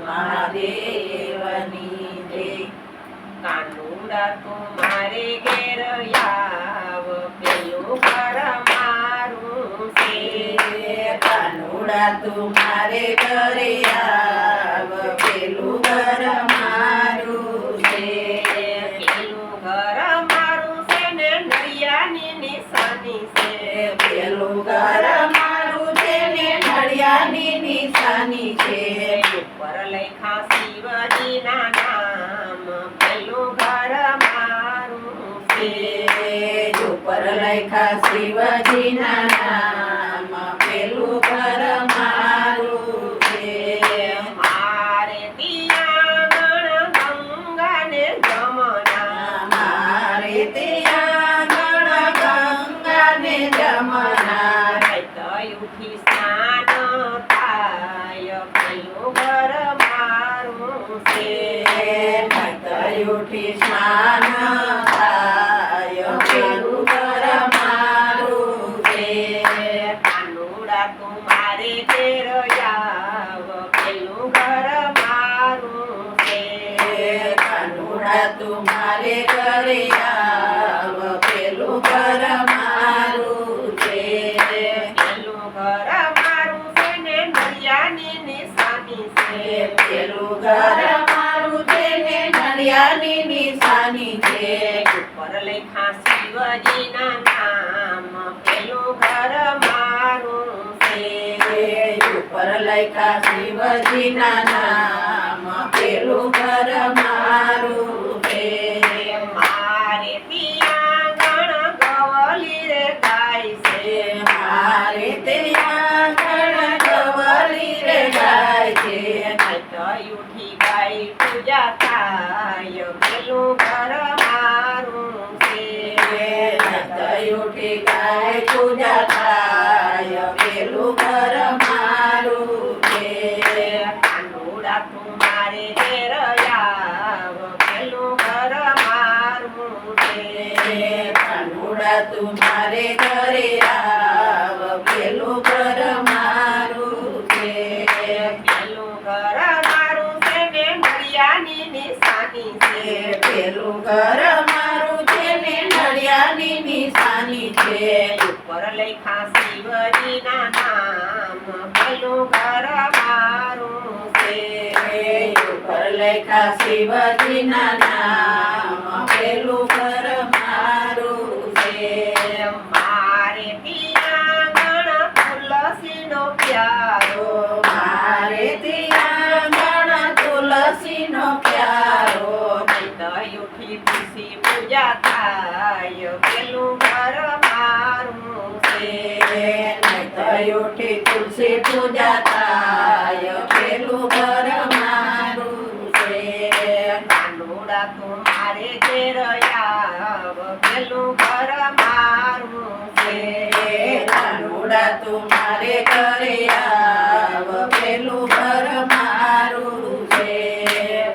મહાદેવની જય કાનુડા તો મારે ઘેર આવ પેલું પર મારું છે કાનુડા તુમારે મારે આવ પેલું ઘર મારું છે પેલું ઘર મારું છે ને નૈયાની નિશાની છે પેલું ઘર ઉપર લખ્યા શિવજીના નામ પેલું ઘર કાનુડા તું મારે પેલું ઘર મારું છે. કાનુડા તુમારે ઘરે પેલું ઘર મારું છે. પેલું ઘર મારું છે ને નડિયાની નિશાની છે. પેલું ઘર મારું છે ને નિશાની છે. ઉપર લખ્યા શિવજીના નામ પેલું ઘર મારું છે ઉપર લખ્યા શિવજીના પેલું ઘર મારું મારે ત્યાં ગણ ગવલી રે છે મારે ત્યાં ઘણ ગવલી રે ગાય છે ઉઠી ગાય પૂજા થાય પેલું ઘર મારું છે ઉઠી ગાય પૂજા થાય છે કાનુડા તું પેલું ઘર મારું છે પેલું ઘર મારું છે ને નડિયાની નિશાની છે પેલું ઘર મારું છે ને નડિયાની નિશાની છે ઉપર લખ્યા શિવજીના નામ પેલું ઘર મારું છે ઉપર લખ્યા શિવજીના નામ. પ્યારો, મારે ત્યાં ગણ તુલસીનો પ્યારો. ઉઠી ખુશી પૂજા થાય, પેલું ઘર મારું છે. ઉઠી તુલસી પૂજા થાય. મારે ઘેર આવ પેલું ઘર મારું છે. કાનુડા તું મારે ઘરે આવ પેલું ઘર મારું છે.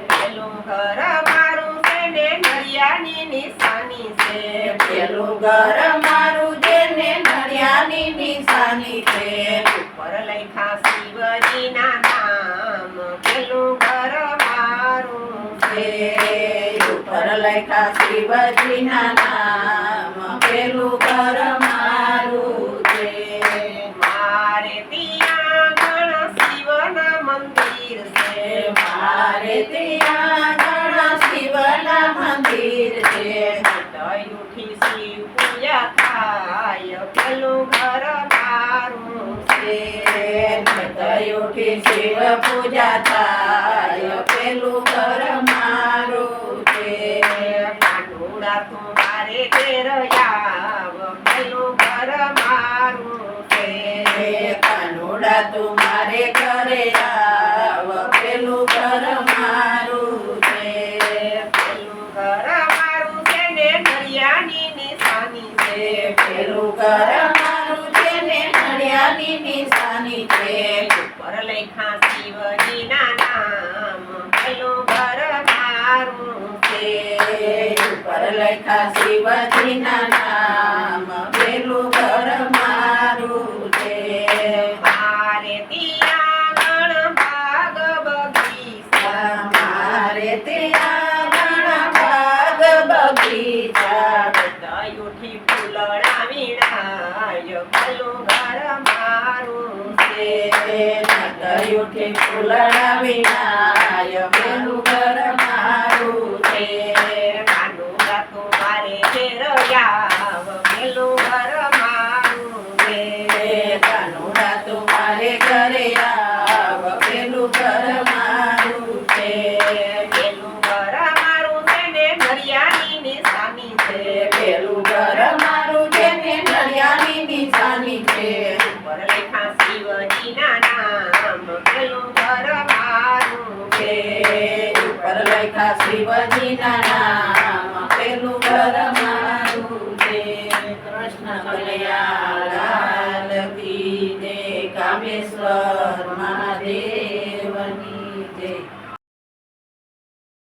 પેલું ઘર મારું છે ને નળિયાની નિશાની છે. પેલું ઘર મારું છે ને નળિયાની નિશાની છે. ઉપર લખ્યા શિવજીના ઉપર લખ્યા શિવજીના નામ પેલું ઘર મારું છે. મારે ત્યાં ગણ શિવના મંદિર છે. મારે ત્યાં ઘણા શિવના મંદિર છે. ઉઠી શિવ પૂજા થાય પેલું ઘર મારું છે. ઉઠી શિવ પૂજા થાય પેલું ઘર મારે ઘેર આવ પેલું ઘર મારું છે પેલું ઘર મારું છે ને નડિયાની નિશાની છે પેલું ઘર મારું છે ને નડિયાની નિશાની છે ઉપર લખ્યા શિવજીના લખ્યા શિવજીના નામ. પેલું ઘર મારું છે. મારે ત્યાં ગણ ભાગ બગીચા મારે ત્યાં ઘણા બગીચા દયુઠી ફૂલડા વીણાય ઘર મારું છે. નતયુઠે ફૂલડા વિનાય ઘરે આવ પેલું ઘર મારું છે. પેલું ઘર મારું છે ને નરિયાની નિશાની છે. પેલું ઘર મારું છે ને નડિયાની નિશાની છે. ઉપર લેખા શિવજીના નામ પેલું ઘર મારું છે. ઉપર લખ્યા શિવજીના નામ પેલું ઘર મારું છે. કૃષ્ણ કનૈયા